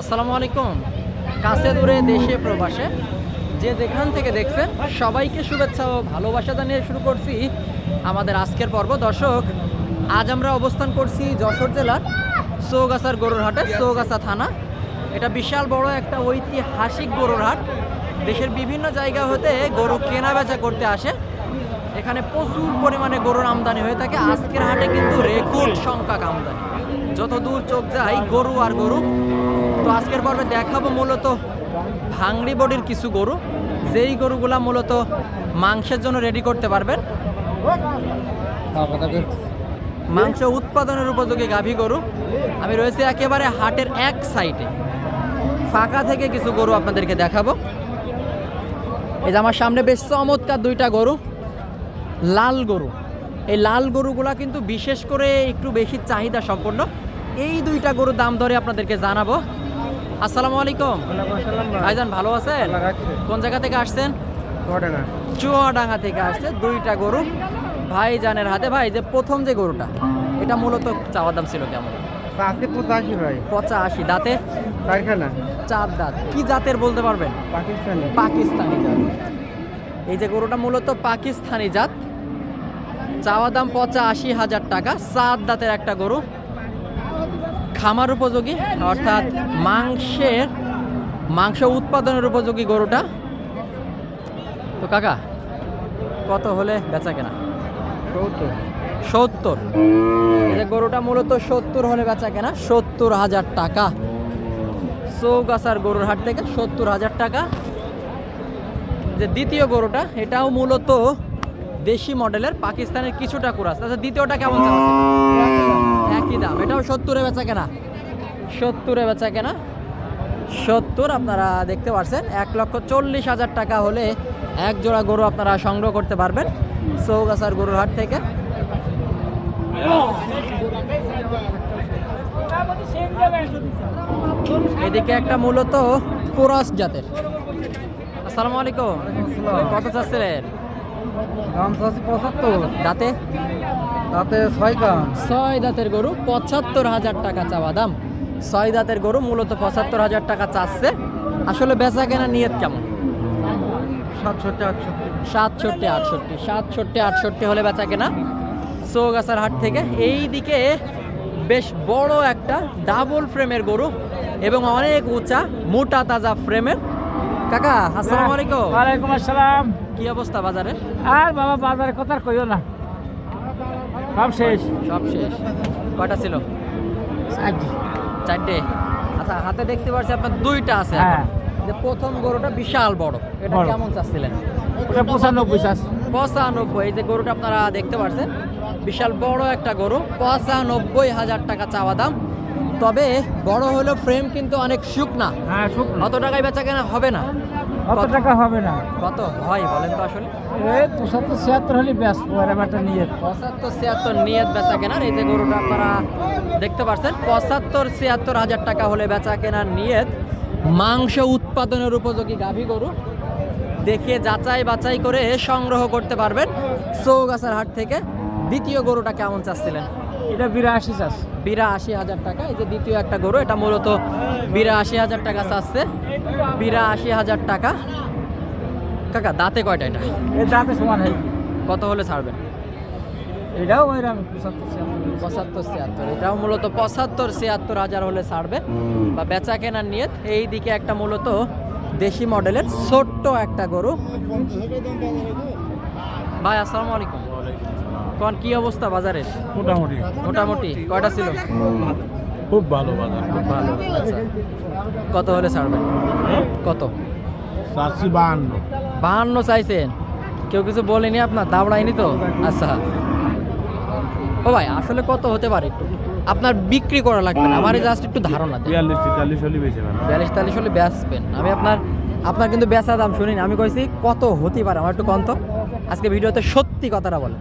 আসসালামু আলাইকুম। কাছে দূরে দেশে প্রবাসে। যে যেখান থেকে দেখছেন সবাইকে শুভেচ্ছা ও ভালোবাসা জানিয়ে শুরু করছি আমাদের আজকের পর্ব। দর্শক আজ আমরা অবস্থান করছি যশোর জেলার চৌগাছার গরুর হাটে চৌগাছা থানা। এটা বিশাল বড় একটা ঐতিহাসিক গরুর হাট। দেশের বিভিন্ন জায়গা হতে গরু কেনা বেচা করতে আসে। এখানে প্রচুর পরিমাণে গরুর আমদানি হয়ে থাকে। আজকের হাটে কিন্তু রেকর্ড সংখ্যক আমদানি। যত দূর চোখ যায় গরু আর গরু তো আজকের পর্বে দেখাবো মূলত ভাঙড়ি বডির কিছু গরু। যেই গরুগুলা মূলত মাংসের জন্য রেডি করতে পারবেন। মাংস উৎপাদনের উপযোগী গাভী গরু। আমি রয়েছে একেবারে হাটের এক সাইডে। ফাঁকা থেকে কিছু গরু আপনাদেরকে দেখাবো। এই যে আমার সামনে বেশ চমৎকার দুইটা গরু, লাল গরু। এই লাল গরুগুলা কিন্তু বিশেষ করে একটু বেশি চাহিদা সম্পন্ন। এই দুইটা গরুর দাম ধরে আপনাদেরকে জানাব। আসসালামু আলাইকুম। ভাইজান ভালো আছেন? কোন জায়গা থেকে আসছেন? চুয়াডাঙ্গা। থেকে আসছে দুইটা গরু। ভাইজানের হাতে ভাই যে প্রথম যে গরুটা এটা মূলত চাওয়া দাম ছিল কেমন? পঁচাশি ভাই। পঁচাশি। দাঁতে? কারখানা চার দাঁত। কি জাতের বলতে পারবেন? পাকিস্তানি। পাকিস্তানি জাত। এই যে গরুটা মূলত পাকিস্তানি জাত। চাওয়া দাম পঁচাশি হাজার টাকা সাত দাঁতের একটা গরু। খামার উপযোগী অর্থাৎ মাংসের মাংস উৎপাদনের উপযোগী গরুটা। তো কাকা কত হলে বেচা কেনা? সত্তর। গরুটা মূলত সত্তর হলে বেচা কেনা সত্তর হাজার টাকা। চৌগাছার গরুর হাট থেকে সত্তর হাজার টাকা। যে দ্বিতীয় গরুটা এটাও মূলত দেশি মডেলের পাকিস্তানের কিছুটা কুরাস। আচ্ছা দ্বিতীয়টা কেমন চালাচ্ছে? একই দাম। এটাও সত্তরে বেচা কেনা। সত্তরে বেচা কেনা। সত্তর আপনারা দেখতে পাচ্ছেন এক লক্ষ চল্লিশ হাজার টাকা হলে এক জোড়া গরু আপনারা সংগ্রহ করতে পারবেন চৌগাছার গরুর হাট থেকে। এদিকে একটা মূলত কোরাস জাতের। আসসালামু আলাইকুম। কত চাচ্ছিলেন? দাম চাচ্ছি পঁচাত্তর। দাঁতে? তাতে ছয় কাম ছয় দাঁতের গরু পঁচাত্তর হাজার টাকা চাওয়া দাম। ছয় দাঁতের গরু মূলত পঁচাত্তর হাজার টাকা চাচ্ছে। আসলে বেচা কেনা নিয়ত কেমন? সাতষট্টি আটষট্টি। সাতষট্টি আটষট্টি। সাতষট্টি আটষট্টি হলে বেচা কেনা। চৌগাছার হাট থেকে এই দিকে বেশ বড় একটা ডাবল ফ্রেমের গরু এবং অনেক উঁচা মোটা তাজা ফ্রেমের কাকা আসসালামু আলাইকুম। ওয়ালাইকুম আসসালাম। কি অবস্থা বাজারে? আর বাবা বাজারে কথা কইও না। সব শেষ। সব শেষ। কয়টা ছিল? চারটে। আচ্ছা হাতে দেখতে পাচ্ছি আপনার দুইটা আছে হ্যাঁ। যে প্রথম গরুটা বিশাল বড়। এটা কেমন চাচ্ছিলেন? ওটা পঁচানব্বই চাষ পঁচানব্বই। এই যে গরুটা আপনারা দেখতে পাচ্ছেন বিশাল বড় একটা গরু। পঁচানব্বই হাজার টাকা চাওয়া দাম। তবে বড় হলো ফ্রেম কিন্তু অনেক শুকনা। হ্যাঁ শুকনো। অত টাকায় বেচা কেনা হবে না? কত? টাকা হবে না? কত হয় বলেন তো আসলে? এই পঁচাত্তর ছিয়াত্তর হলে ব্যস্ত একটা নিয়ে পঁচাত্তর ছিয়াত্তর নিয়ত বেচা কেনার এই যে গরুটা আপনারা দেখতে পাচ্ছেন পঁচাত্তর ছিয়াত্তর হাজার টাকা হলে বেচা কেনার নিয়ত। মাংস উৎপাদনের উপযোগী গাভী গরু। দেখে যাচাই বাছাই করে সংগ্রহ করতে পারবেন চৌগাছার হাট থেকে। দ্বিতীয় গরুটা কেমন চাচ্ছিলেন? এটা বিরাশি চাষ বিরাশি হাজার টাকা। এই যে দ্বিতীয় একটা গরু এটা মূলত বিরাশি হাজার টাকা চাচ্ছে। বিরাশি হাজার টাকা। কাকা দাঁতে কয়টা এটা? দাঁতে সমান হয় কত হলে ছাড়বেন? এটাও পঁচাত্তর ছিয়াত্তর। পঁচাত্তর ছিয়াত্তর। এটাও মূলত পঁচাত্তর ছিয়াত্তর হাজার হলে ছাড়বে বা বেচা কেনার নিয়ত। এই দিকে একটা মূলত দেশি মডেলের ছোট্ট একটা গরু। ভাই আসসালামু আলাইকুম। কোন কি অবস্থা বাজারের? মোটামুটি। মোটামুটি কয়টা ছিল? খুব ভালো বাজার। খুব ভালো আচ্ছা। কত হলে ছাড়বেন কত? চারশি বাহান্ন। বাহান্ন চাইছেন? কেউ কিছু বলেনি আপনার? দাবড়ায়নি তো? আচ্ছা। ও ভাই আসলে কত হতে পারে একটু? আপনার বিক্রি করা লাগবে না। আমার জাস্ট একটু ধারণা বিয়াল্লিশ তেতাল্লিশ হলে ভালো বিয়াল্লিশ তাল্লিশ হলে বেচবেন। আমি আপনার আপনার কিন্তু বেচা দাম শুনিনি। আমি কইছি কত হতে পারে? আমার একটু কন্ত আজকে ভিডিওতে সত্যি কথাটা বলেন।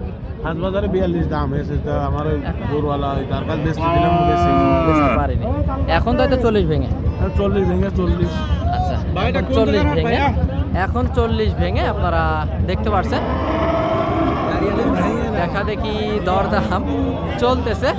বাজারে বিয়াল্লিশ দাম হয়েছে আমার গরুওয়ালা তার কাছে বেশি দিলাম বেশি পারিনি। এখন তো হয়তো চল্লিশ ভেঙে। চল্লিশ ভেঙে চল্লিশ। আচ্ছা চল্লিশ ভেঙে। এখন চল্লিশ ভেঙে আপনারা দেখতে পারছেন। দেখা দেখি দরদাম চলতেছে।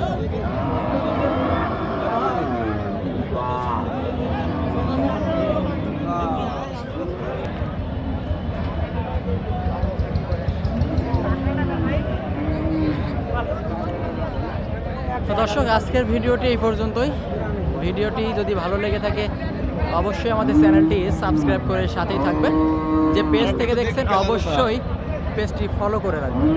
তো দর্শক, আজকের ভিডিওটি এই পর্যন্তই। ভিডিওটি যদি ভালো লেগে থাকে, অবশ্যই আমাদের চ্যানেলটি সাবস্ক্রাইব করে সাথেই থাকবেন। যে পেজ থেকে দেখছেন, অবশ্যই পেজটি ফলো করে রাখবেন।